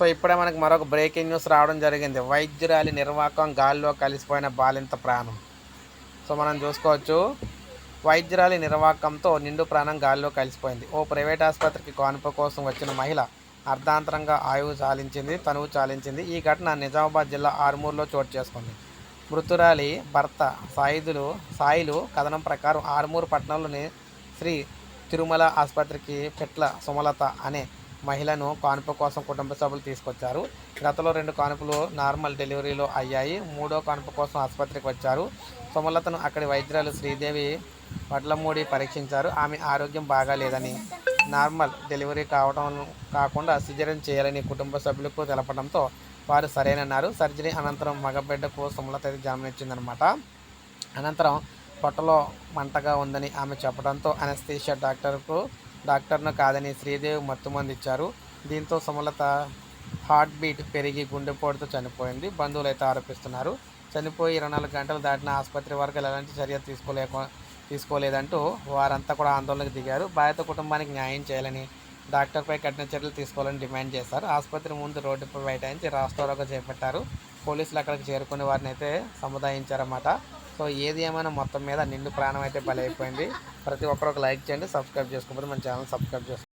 So ఇప్పుడే మనకు మరొక బ్రేకింగ్ న్యూస్ రావడం జరిగింది. వైద్యురాలి నిర్వాకం గాల్లో కలిసిపోయిన బాలింత ప్రాణం. సో మనం చూసుకోవచ్చు. వైద్యురాలి నిర్వాకంతో నిండు ప్రాణం గాల్లో కలిసిపోయింది. ఓ ప్రైవేట్ ఆసుపత్రికి కానుప కోసం వచ్చిన మహిళ అర్ధాంతరంగా ఆయువు చాలించింది తనువు చాలించింది. ఈ ఘటన నిజామాబాద్ జిల్లా ఆరుమూరులో చోటు చేసుకుంది. మృతురాలి భర్త సాయుధులు సాయిలు కథనం ప్రకారం ఆరుమూరు పట్టణంలోని శ్రీ తిరుమల ఆసుపత్రికి పెట్ల సుమలత అనే మహిళను కానుప కోసం కుటుంబ సభ్యులు తీసుకొచ్చారు. గతంలో రెండు కానుపులు నార్మల్ డెలివరీలో అయ్యాయి. మూడో కానుప కోసం ఆసుపత్రికి వచ్చారు. సుమలతను అక్కడి వైద్యురాలు శ్రీదేవి వడ్లమూడి పరీక్షించారు. ఆమె ఆరోగ్యం బాగాలేదని నార్మల్ డెలివరీ కావడం కాకుండా సిజరన్ చేయాలని కుటుంబ సభ్యులకు తెలపడంతో వారు సరేనన్నారు. సర్జరీ అనంతరం మగబిడ్డకు సుమలత అయితే జన్మనిచ్చిందనమాట అనంతరం పొట్టలో మంటగా ఉందని ఆమె చెప్పడంతో అనస్థీషియా డాక్టర్కు డాక్టర్ను కాదని శ్రీదేవి మత్తుమంది ఇచ్చారు దీంతో సుమలత హార్ట్ బీట్ పెరిగి గుండెపోటుతో చనిపోయింది. బంధువులు అయితే ఆరోపిస్తున్నారు. చనిపోయి ఇరవై నాలుగు గంటలు దాటిన ఆసుపత్రి వరకు ఎలాంటి చర్య తీసుకోలేక తీసుకోలేదంటూ వారంతా కూడా ఆందోళనకు దిగారు. బాధిత కుటుంబానికి న్యాయం చేయాలని డాక్టర్పై కఠిన చర్యలు తీసుకోవాలని డిమాండ్ చేశారు. ఆసుపత్రి ముందు రోడ్డుపై బైఠాయించి రాస్తారోగా చేపట్టారు. పోలీసులు అక్కడికి చేరుకుని వారిని అయితే సముదాయించారన్నమాట. సో ఏది ఏమైనా మొత్తం మీద నిండు ప్రాణం అయితే బలైపోయింది. ప్రతి ఒక్కరు ఒక లైక్ చేయండి సబ్స్క్రైబ్ చేసుకోకపోతే మన ఛానల్ సబ్స్క్రైబ్ చేసుకోండి